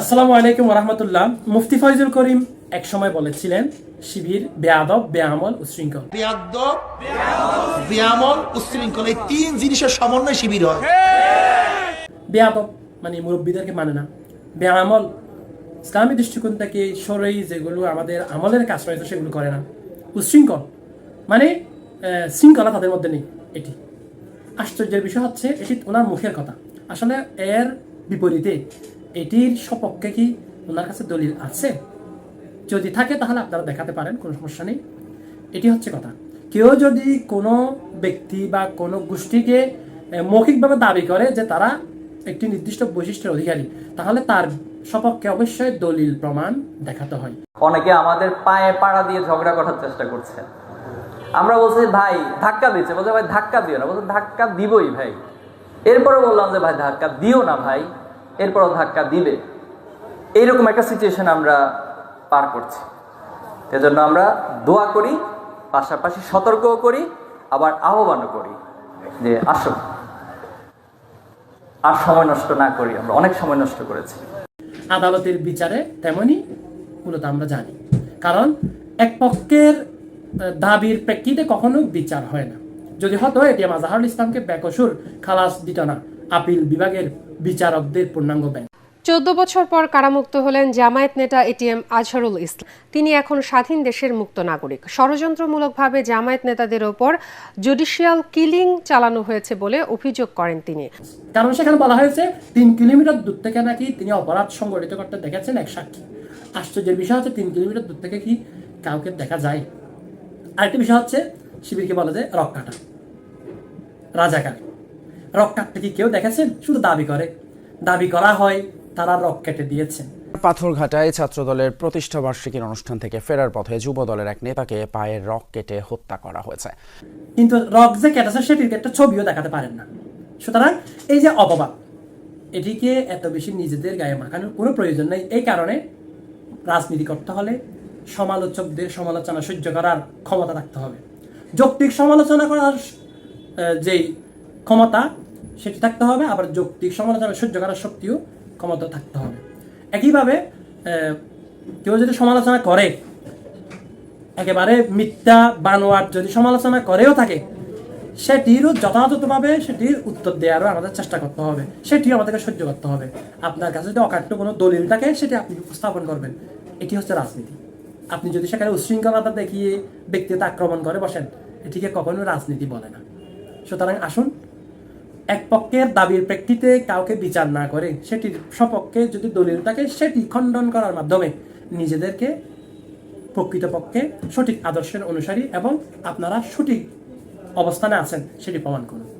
আসসালামু আলাইকুম রহমতুল্লাহ মুফতি ফয়জুল করিম এক সময় বলেছিলেন শিবির বেয়াদব বেআমল উশৃঙ্খল। বেয়াদ্দব বেয়ামল উশৃঙ্খল এই তিন জিনিসের সমন্বয় শিবির হয়। বেয়াদব মানে মুরব্বীদেরকে মানে না। বেআমল ইসলামী দৃষ্টিকোণ থেকে সরেই যেগুলো আমাদের আমলের কাজ রয়েছে সেগুলো করে না। উশৃঙ্খল মানে শৃঙ্খলা তাদের মধ্যে নেই এটি। আশ্চর্যের বিষয় হচ্ছে এটি ওনার মুখের কথা। আসলে এর বিপরীতে এটির সপক্ষে কি ওনার কাছে দলিল আছে? যদি থাকে, তাহলে আপনারা দেখাতে পারেন, কোনো সমস্যা নেই। এটি হচ্ছে কথা। কেউ যদি কোনো ব্যক্তি বা কোনো গোষ্ঠীকে মৌখিকভাবে দাবি করে যে তারা একটি নির্দিষ্ট বৈশিষ্ট্যের অধিকারী, তাহলে তার সপক্ষে অবশ্যই দলিল প্রমাণ দেখাতে হয়। অনেকে আমাদের পায়ে পাড়া দিয়ে ঝগড়া করার চেষ্টা করছে। আমরা বলছি, ভাই, ধাক্কা দিচ্ছে। বলছে, ভাই, ধাক্কা দিও না। বলছে, ধাক্কা দিবই ভাই। এরপরে বললাম যে, ভাই, ধাক্কা দিও না ভাই। এরপরও ধাক্কা দিবে। এইরকম একটা সিচুয়েশন আমরা পার করছি। এজন্য আমরা দোয়া করি, পাশাপাশি সতর্কও করি, আবার আহ্বানও করি যে আসো। আর সময় নষ্ট না করি, আমরা অনেক সময় নষ্ট করেছি। আদালতের বিচারে তেমনি মূলত আমরা জানি। কারণ এক পক্ষের দাবির প্রেক্ষিতে কখনো বিচার হয় না। যদি হতো এটি মাজাহারুল ইসলামকে বেকসুর খালাস দিত না। আপিল বিভাগের বিচারকদের পূর্ণাঙ্গ ব্যাংক। চোদ্দ বছর পর কারামুক্ত হলেন জামায়াত নেতা এটিএম আজহারুল ইসলাম। তিনি এখন স্বাধীন দেশের মুক্ত নাগরিক। ষড়যন্ত্রমূলকভাবে জামায়াত নেতাদের ওপর জুডিশিয়াল কিলিং চালানো হয়েছে বলে অভিযোগ করেন তিনি। কারণ সেখানে বলা হয়েছে তিন কিলোমিটার দূর থেকে নাকি তিনি অপরাধ সংগঠিত করতে দেখেছেন এক সাক্ষী। আশ্চর্যের বিষয় হচ্ছে তিন কিলোমিটার দূর থেকে কি কাউকে দেখা যায়? আরেকটি বিষয় হচ্ছে শিবিরকে বলা যায় রক কাটা। রাজাকার। রক কাটতে কি কেউ দেখেছেন? শুধু দাবি করে। দাবি করা হয় তারা রক কেটে দিয়েছেন পাথরঘাটায় ছাত্রদলের প্রতিষ্ঠা বার্ষিকীর অনুষ্ঠান থেকে ফেরার পথে যুব দলের এক নেতাকে পায়ের রক কেটে হত্যা করা হয়েছে। কিন্তু রক যে কেটেছে সেটির একটা ছবিও দেখাতে পারেন না। সুতরাং এই যে অপবাদ এটিকে এত বেশি নিজেদের গায়ে মাখানোর কোনো প্রয়োজন নেই। এই কারণে রাজনীতি করতে হলে সমালোচকদের সমালোচনা সহ্য করার ক্ষমতা রাখতে হবে। যৌক্তিক সমালোচনা করার যেই ক্ষমতা সেটি থাকতে হবে, আবার যৌক্তিক সমালোচনা সহ্য করার শক্তিও ক্ষমতা থাকতে হবে। একইভাবে কেউ যদি সমালোচনা করে, একেবারে মিথ্যা বানোয়ার যদি সমালোচনা করেও থাকে সেটিরও যথাযথভাবে সেটির উত্তর দেওয়ারও আমাদের চেষ্টা করতে হবে, সেটিও আমাদেরকে সহ্য করতে হবে। আপনার কাছে যদি অকাট্য কোনো দলিল থাকে, সেটি আপনি উপস্থাপন করবেন। এটি হচ্ছে রাজনীতি। আপনি যদি সেখানে উশৃঙ্খলতা দেখিয়ে ব্যক্তিগত আক্রমণ করে বসেন, এটিকে কখনো রাজনীতি বলে না। সুতরাং আসুন এক পক্ষের দাবির প্রেক্ষিতে কাউকে বিচার না করে, সেটির সপক্ষে যদি দলিল থাকে, সেটি খণ্ডন করার মাধ্যমে নিজেদেরকে প্রকৃতপক্ষে সঠিক আদর্শের অনুসারী এবং আপনারা সঠিক অবস্থানে আছেন, সেটি প্রমাণ করুন।